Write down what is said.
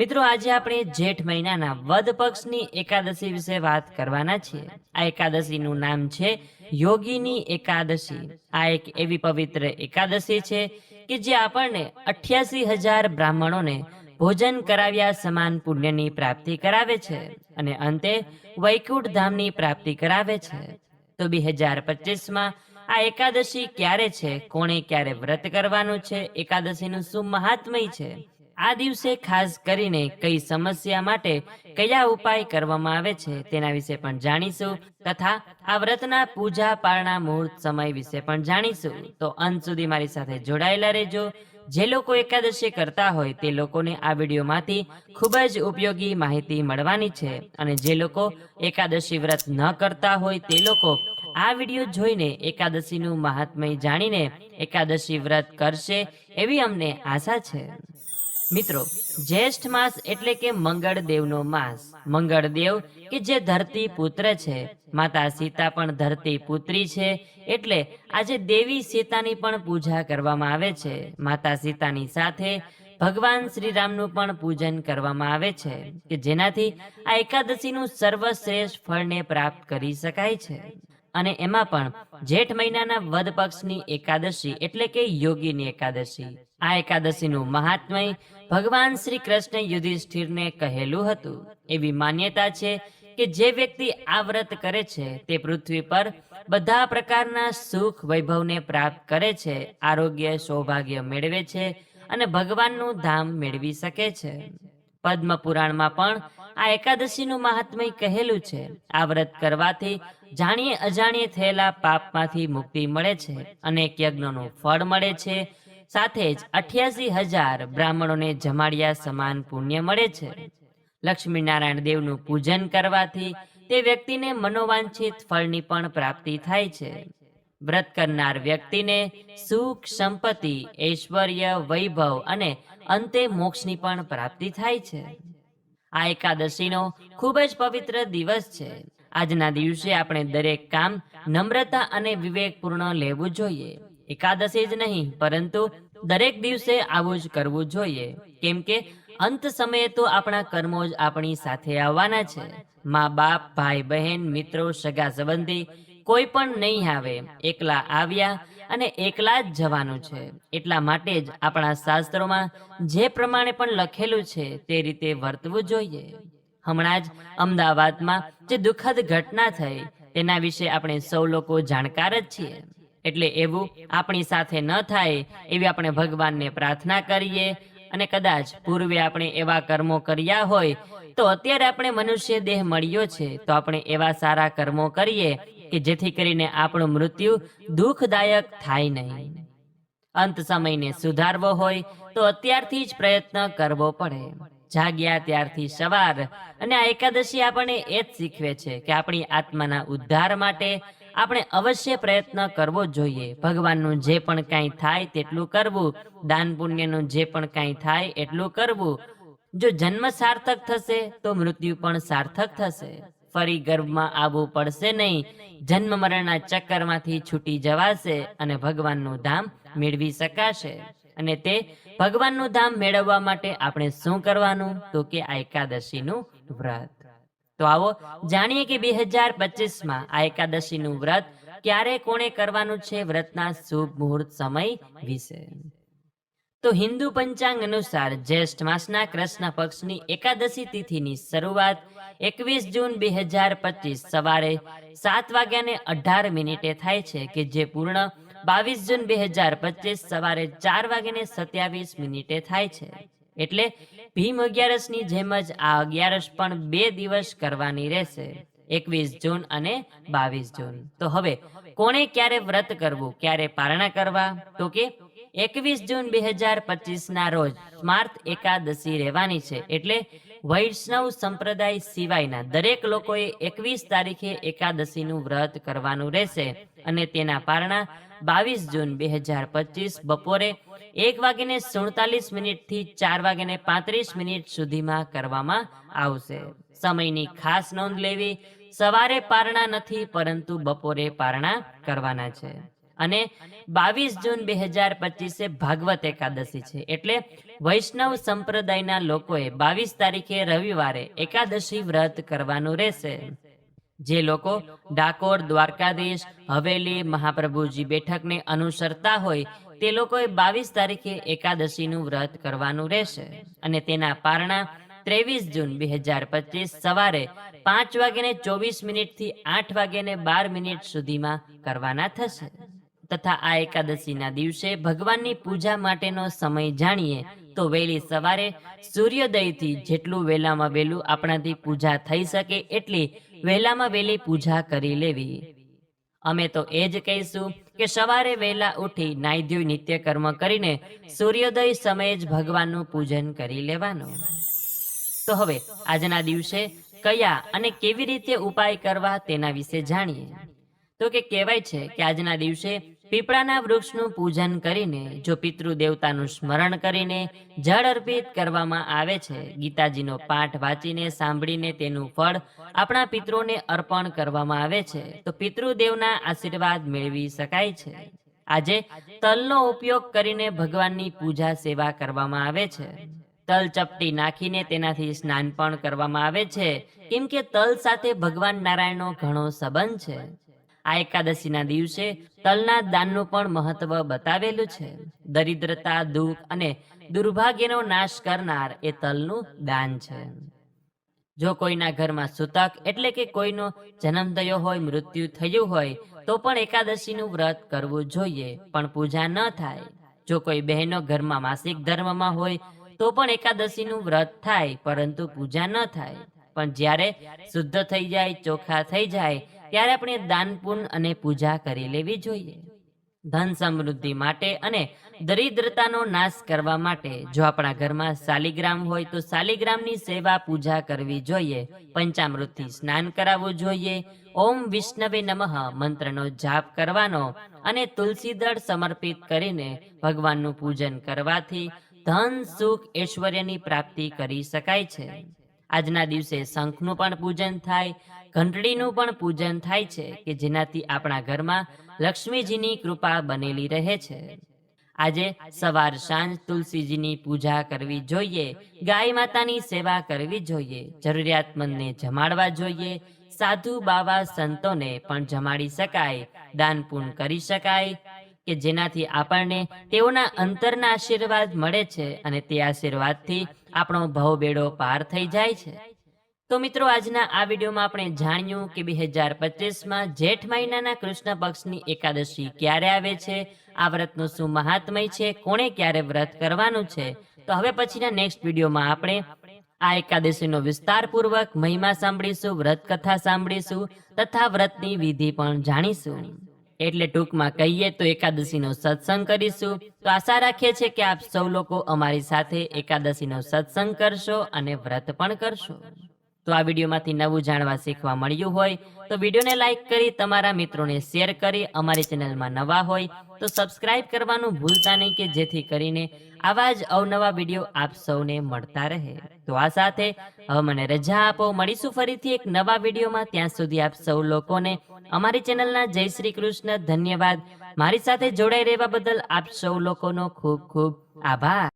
મિત્રો, આજે આપણે જેઠ મહિનાના વદ પક્ષની એકાદશી વિશે વાત કરવાના છીએ. આ એકાદશીનું નામ છે યોગીની એકાદશી. આ એક એવી પવિત્ર એકાદશી છે કે જે આપણને અઠ્યાસી હજાર બ્રાહ્મણોને ભોજન કરાવ્યા સમાન પુણ્યની પ્રાપ્તિ કરાવે છે અને અંતે વૈકુંઠ ધામની પ્રાપ્તિ કરાવે છે. તો બે હજાર પચીસમાં આ એકાદશી ક્યારે છે, કોણે ક્યારે વ્રત કરવાનું છે, એકાદશીનું શું મહાત્મય છે? આ દિવસે ખાસ કરીને કઈ સમસ્યા માટે કયા ઉપાય કરવામાં આવે છે તેના વિશે પણ જાણીશું તથા આ વ્રતના પૂજા પારણા મુહૂર્ત સમય વિશે પણ જાણીશું. તો અંત સુધી મારી સાથે જોડાયેલા રહેજો. જે લોકો એકાદશી કરતા હોય તે લોકોને આ વિડીયોમાંથી ખૂબ જ ઉપયોગી માહિતી મળવાની છે અને જે લોકો એકાદશી વ્રત ન કરતા હોય તે લોકો આ વીડિયો જોઈને એકાદશીનું મહાત્મય જાણીને એકાદશી વ્રત કરશે એવી અમને આશા છે. મિત્રો, જ્યેષ્ઠ માસ એટલે કે મંગળ દેવનો માસ. મંગળ દેવ કે જે ધરતી પુત્ર છે. માતા સીતા પણ ધરતી પુત્રી છે, એટલે આજે દેવી સીતાની પણ પૂજા કરવામાં આવે છે. માતા સીતાની સાથે ભગવાન શ્રીરામનું પણ પૂજન કરવામાં આવે છે, કે જેનાથી આ એકાદશીનું સર્વશ્રેષ્ઠ ફળને પ્રાપ્ત કરી શકાય છે. અને એમાં પણ જેઠ મહિનાના વદ પક્ષની એકાદશી એટલે કે યોગીની એકાદશી. આ એકાદશીનું મહાત્મય ભગવાન શ્રી કૃષ્ણ યુધિષ્ઠિરને કહેલું હતું. એવી માન્યતા છે કે જે વ્યક્તિ આ વ્રત કરે છે, તે પૃથ્વી પર બધા પ્રકારના સુખ વૈભવને પ્રાપ્ત કરે છે, આરોગ્ય, સૌભાગ્ય મેળવે છે અને ભગવાનનું ધામ મેળવી શકે છે. પદ્મ પુરાણમાં પણ આ એકાદશીનું મહાત્મય કહેલું છે. આ વ્રત કરવાથી જાણીએ અજાણીએ થયેલા પાપમાંથી મુક્તિ મળે છે, અનેક યજ્ઞોનું ફળ મળે છે સાથે જ અઠ્યાસી હજાર બ્રાહ્મણોને જમાડ્યા સમાન પુણ્ય મળે છે. લક્ષ્મીનારાયણ દેવનું પૂજન કરવાથી તે વ્યક્તિને મનોવાંછિત ફળની પણ પ્રાપ્તિ થાય છે. વ્રત કરનાર વ્યક્તિને સુખ, સંપત્તિ, ઐશ્વર્ય, વૈભવ અને અંતે મોક્ષની પણ પ્રાપ્તિ થાય છે. આ એકાદશીનો ખૂબ જ પવિત્ર દિવસ છે. આજના દિવસે આપણે દરેક કામ નમ્રતા અને વિવેકપૂર્ણ લેવું જોઈએ. એકાદશી જ નહીં, પરંતુ દરેક દિવસે આવું જ કરવું જોઈએ. કેમ કે અંત સમયે તો આપણા કર્મો જ આપણી સાથે આવવાના છે. મા બાપ, ભાઈ બહેન, મિત્રો, સગા સંબંધી કોઈ પણ નહીં આવે, એકલા આવ્યા અને એકલા જ જવાનું છે. એટલા માટે જ આપણા શાસ્ત્રોમાં જે પ્રમાણે પણ લખેલું છે તે રીતે વર્તવું જોઈએ. હમણાં જ અમદાવાદમાં જે દુઃખદ ઘટના થઈ, તેના વિશે આપણે સૌ લોકો જાણકાર જ છીએ. એટલે એવું આપણી સાથે ન થાય એવી આપણે ભગવાનને પ્રાર્થના કરીએ. અને કદાચ પૂર્વે આપણે એવા કર્મો કર્યા હોય, તો અત્યારે આપણે મનુષ્ય દેહ મળ્યો છે, તો આપણે એવા સારા કર્મો કરીએ કે જેથી કરીને આપણું મૃત્યુ દુઃખદાયક થાય નહીં. અંત સમયને સુધારવો હોય, તો અત્યારથી જ પ્રયત્ન કરવો પડે. જાગ્યા ત્યારથી સવાર. અને આ એકાદશી આપણને એ જ શીખવે છે કે આપણી આત્માના ઉદ્ધાર માટે આપણે અવશ્ય પ્રયત્ન કરવો જોઈએ. ભગવાનનું જે પણ કાંઈ થાય તેટલું કરવું, દાન પુણ્યનું જે પણ કાંઈ થાય એટલું કરવું. જો જન્મ સાર્થક થશે, તો મૃત્યુ પણ સાર્થક થશે. ફરી ગર્ભમાં આવવું પડશે નહીં. જન્મ મરણના ચક્કરમાંથી છૂટી જવાશે અને ભગવાનનું ધામ મેળવી શકાશે. અને તે ભગવાનનું ધામ મેળવવા માટે આપણે શું કરવાનું? તો કે આ એકાદશીનું વ્રત. તો આવો જાણીએ કે બે હજાર પચીસમાં આ એકાદશીનું વ્રત ક્યારે કોણે કરવાનું છે વ્રતના શુભ મુહૂર્ત સમય વિશે. તો હિન્દુ પંચાંગ અનુસાર જ્યેષ્ઠ માસના કૃષ્ણ પક્ષની એકાદશી તિથિની શરૂઆત એકવીસ જૂન બે હજાર પચીસ સવારે સાત વાગ્યાને અઢાર મિનિટે થાય છે કે જે પૂર્ણ બાવીસ જૂન બે હજાર પચીસ સવારે ચાર વાગ્યાને સત્યાવીસ મિનિટે થાય છે. એટલે ભીમ અગિયારસની જેમ જ આ અગિયારસ પણ બે દિવસ કરવાની રહેશે, એકવીસ જૂન અને બાવીસ જૂન. તો હવે, કોણે ક્યારે વ્રત કરવું, ક્યારે પારણા કરવા? તો કે, એકવીસ જૂન બે હજાર પચીસ ના રોજ, સ્માર્ત એકાદશી રહેવાની છે, એટલે વૈષ્ણવ સંપ્રદાય સિવાયના દરેક લોકોએ એકવીસ તારીખે એકાદશીનું વ્રત કરવાનું રહેશે અને તેના પારણા બાવીસ જૂન બે હજાર પચીસ બપોરે એક વાગીને સુડતાલીસ મિનિટથી ચાર વાગીને પાંત્રીસ મિનિટ સુધીમાં કરવામાં આવશે. સમયની ખાસ નોંધ લેવી, સવારે પારણા નથી પરંતુ બપોરે પારણા કરવાના છે. અને બાવીસ જૂન બે હજાર પચીસે ભાગવત એકાદશી છે. એટલે વૈષ્ણવ સંપ્રદાયના લોકોએ બાવીસ તારીખે રવિવારે એકાદશી વ્રત કરવાનું રહેશે. જે લોકો ડાકોર, દ્વારકાધીશ, હવેલી, મહાપ્રભુજી બેઠકને અનુસરતા હોય, તે લોકોએ બાવીસ તારીખે એકાદશીનું વ્રત કરવાનું રહેશે. અને તેના પારણા ત્રેવીસ જૂન બે હજાર પચીસ સવારે પાંચ વાગ્યાને ચોવીસ મિનિટથી આઠ વાગ્યાને બાર મિનિટ સુધીમાં કરવાના થશે. તથા આ એકાદશીના દિવસે ભગવાનની પૂજા માટેનો સમય જાણીએ તો વહેલી સવારે સૂર્યોદયથી જેટલું વહેલામાં વહેલું આપણાથી પૂજા થઈ શકે એટલી વહેલામાં વહેલી પૂજા કરી લેવી. અમે તો એ જ કહીશું કે સવારે વહેલા ઉઠી નાઈ ધોઈ નિત્ય કર્મ કરીને સૂર્યોદય સમયે જ ભગવાનનું પૂજન કરી લેવાનું. તો હવે આજના દિવસે કયા અને કેવી રીતે ઉપાય કરવા તેના વિશે જાણીએ. તો કે કહેવાય છે કે આજના દિવસે પીપળાના વૃક્ષનું પૂજન કરીને, જો પિતૃ દેવતાનું સ્મરણ કરીને જળ અર્પિત કરવામાં આવે છે, ગીતાજીનો પાઠ વાંચીને સાંભળીને તેનું ફળ આપણા પિતૃને અર્પણ કરવામાં આવે છે, તો પિતૃદેવના આશીર્વાદ મેળવી શકાય છે. આજે તલનો ઉપયોગ કરીને ભગવાનની પૂજા સેવા કરવામાં આવે છે. તલ ચપટી નાખીને તેનાથી સ્નાન પણ કરવામાં આવે છે. કેમ કે તલ સાથે ભગવાન નારાયણનો ઘણો સંબંધ છે. આ એકાદશીના દિવસે તલના દાનનું પણ મહત્વ બતાવેલું છે. દરિદ્રતા, દુઃખ અને દુર્ભાગ્યનો નાશ કરનાર એ તલનું દાન છે. જો કોઈના ઘરમાં સૂતક એટલે કે કોઈનો જન્મ થયો હોય, મૃત્યુ થયું હોય, તો પણ એકાદશીનું વ્રત કરવું જોઈએ, પણ પૂજા ન થાય. જો કોઈ બહેનો ઘરમાં માસિક ધર્મમાં હોય, તો પણ એકાદશીનું વ્રત થાય, પરંતુ પૂજા ન થાય. પણ જ્યારે શુદ્ધ થઈ જાય ચોખ્ખા થઈ જાય, ત્યારે આપણે દાન અને પૂજા કરી લેવી જોઈએ. ધન સમૃદ્ધિ માટે અને દરિદ્રતાનો નાશ કરવા માટે જો આપણા ઘરમાં શાલિગ્રામ હોય તો શાલિગ્રામની સેવા પૂજા કરવી જોઈએ. પંચામૃતથી સ્નાન કરાવવું જોઈએ. ઓમ વિષ્ણવે નમઃ મંત્રનો જાપ કરવાનો અને તુલસી દળ સમર્પિત કરીને ભગવાનનું પૂજન કરવાથી ધન, સુખ, ઐશ્વર્યની પ્રાપ્તિ કરી શકાય છે. આજના દિવસે શંખનું પણ પૂજન થાય, ઘંટડીનું પણ પૂજન થાય છે કે જેનાથી આપણા ઘરમાં લક્ષ્મીજીની કૃપા બનેલી રહે છે. આજે સવાર સાંજ તુલસીજીની પૂજા કરવી જોઈએ, ગાય માતાની સેવા કરવી જોઈએ, જરૂરિયાતમંદને જમાડવા જોઈએ, સાધુ બાવા સંતોને પણ જમાડી શકાય, દાન પૂર્ણ કરી શકાય કે જેનાથી આપણને તેઓના અંતરના આશીર્વાદ મળે છે અને તે આશીર્વાદથી આપણો ભવબેડો પાર થઈ જાય છે. તો મિત્રો, આજના આ વિડીયોમાં આપણે જાણ્યું કે બે હજાર પચીસમાં જેઠ મહિનાના કૃષ્ણ પક્ષની એકાદશી ક્યારે આવે છે? આ વ્રતનું શું મહાત્મય છે? કોણે ક્યારે વ્રત કરવાનું છે? તો હવે પછીના નેક્સ્ટ વિડીયોમાં આપણે આ એકાદશીનો વિસ્તારપૂર્વક મહિમા સાંભળીશું વ્રત કથા સાંભળીશું તથા વ્રતની વિધિ પણ જાણીશું. એટલે ટૂંકમાં કહીએ તો એકાદશીનો સત્સંગ કરીશું. તો આશા રાખીએ છીએ કે આપ સૌ લોકો અમારી સાથે એકાદશીનો સત્સંગ કરશો અને વ્રત પણ કરશો. તો આ વિડીયોમાંથી નવું જાણવા શીખવા મળ્યું હોય તો વિડીયોને લાઈક કરી તમારા મિત્રોને શેર કરી અમારી ચેનલમાં નવા હોય તો સબસ્ક્રાઇબ કરવાનું ભૂલતા નહીં કે જેથી કરીને આવા જ અવનવા વીડિયો આપ સૌને મળતા રહે. તો આ સાથે હવે મને રજા આપો. મળીશું ફરીથી એક નવા વિડીયોમાં. ત્યાં સુધી આપ સૌ લોકોને અમારી ચેનલના જય શ્રી કૃષ્ણ ધન્યવાદ. મારી સાથે જોડાઈ રહેવા બદલ આપ સૌ લોકોનો ખૂબ ખૂબ આભાર.